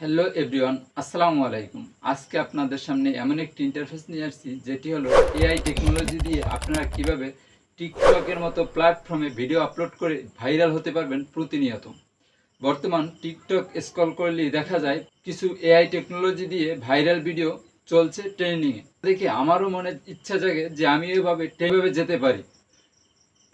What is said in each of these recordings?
Hello everyone, আসসালামু আলাইকুম। আজকে আপনাদের সামনে এমন একটি ইন্টারফেস নিয়ে আসছি, যেটি হলো এআই টেকনোলজি দিয়ে আপনারা কীভাবে টিকটকের মতো প্ল্যাটফর্মে ভিডিও আপলোড করে ভাইরাল হতে পারবেন প্রতিনিয়ত। বর্তমান টিকটক স্ক্রল করলেই দেখা যায় কিছু এআই টেকনোলজি দিয়ে ভাইরাল ভিডিও চলছে ট্রেন্ডিংয়ে দেখে আমারও মনে ইচ্ছা জাগে যে আমি এভাবে এইভাবে যেতে পারি।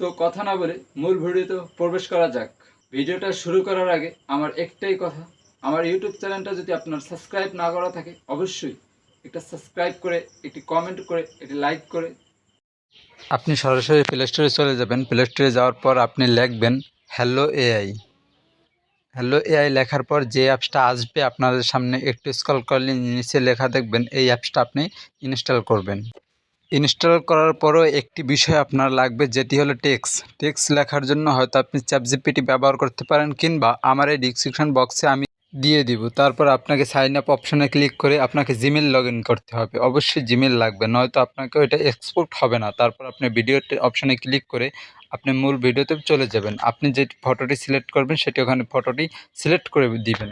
তো কথা না বলে মূল ভিডিওতে প্রবেশ করা যাক। ভিডিওটা শুরু করার আগে আমার একটাই কথা আমার ইউটিউব চ্যানেলটা যদি আপনার সাবস্ক্রাইব না করা থাকে, অবশ্যই একটা সাবস্ক্রাইব করে, একটি কমেন্ট করে, একটি লাইক করে। আপনি সরাসরি প্লে স্টোরে চলে যাবেন। প্লে স্টোরে যাওয়ার পর আপনি লিখবেন হ্যালো এআই হ্যালো এআই লেখার পর যে অ্যাপসটা আসবে আপনাদের সামনে একটু স্ক্রল করলে নিচে লেখা দেখবেন, এই অ্যাপসটা আপনি ইনস্টল করবেন। ইনস্টল করার পরও একটি বিষয় আপনার লাগবে, যেটি হলো টেক্স টেক্স লেখার জন্য হয়তো আপনি চ্যাপজিপিটি ব্যবহার করতে পারেন, কিংবা আমার এই ডিসক্রিপশন বক্সে আমি দিয়ে দিব। তারপর আপনাকে সাইন আপ অপশনে ক্লিক করে আপনাকে জিমেল লগ করতে হবে। অবশ্যই জিমেল লাগবে, নয়তো আপনাকে ওইটা এক্সপোর্ট হবে না। তারপর আপনি ভিডিও অপশনে ক্লিক করে আপনি মূল ভিডিওতে চলে যাবেন। আপনি যে ফটোটি সিলেক্ট করবেন, সেটি ওখানে ফটোটি সিলেক্ট করে দিবেন।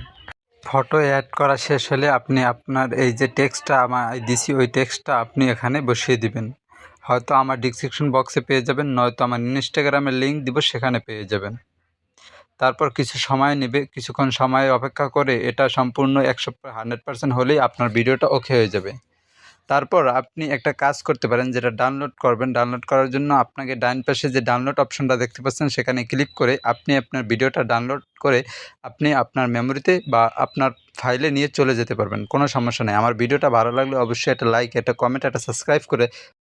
ফটো অ্যাড করা শেষ হলে আপনি আপনার এই যে টেক্সটটা আমার দিছি, ওই টেক্সটটা আপনি এখানে বসিয়ে দিবেন। হয়তো আমার ডিসক্রিপশন বক্সে পেয়ে যাবেন, নয়তো আমার ইনস্টাগ্রামের লিঙ্ক দিব, সেখানে পেয়ে যাবেন। তারপর কিছু সময় নেবে, কিছুক্ষণ সময় অপেক্ষা করে এটা সম্পূর্ণ একশো হান্ড্রেড পার্সেন্ট হলেই আপনার ভিডিওটা ওকে হয়ে যাবে। তারপর আপনি একটা কাজ করতে পারেন যেটা ডাউনলোড করবেন। ডাউনলোড করার জন্য আপনাকে ডাইন পাশে যে ডাউনলোড অপশনটা দেখতে পাচ্ছেন, সেখানে ক্লিক করে আপনি আপনার ভিডিওটা ডাউনলোড করে আপনি আপনার মেমোরিতে বা আপনার ফাইলে নিয়ে চলে যেতে পারবেন। কোনো সমস্যা নেই। আমার ভিডিওটা ভালো লাগলে অবশ্যই একটা লাইক একটা কমেন্ট একটা সাবস্ক্রাইব করে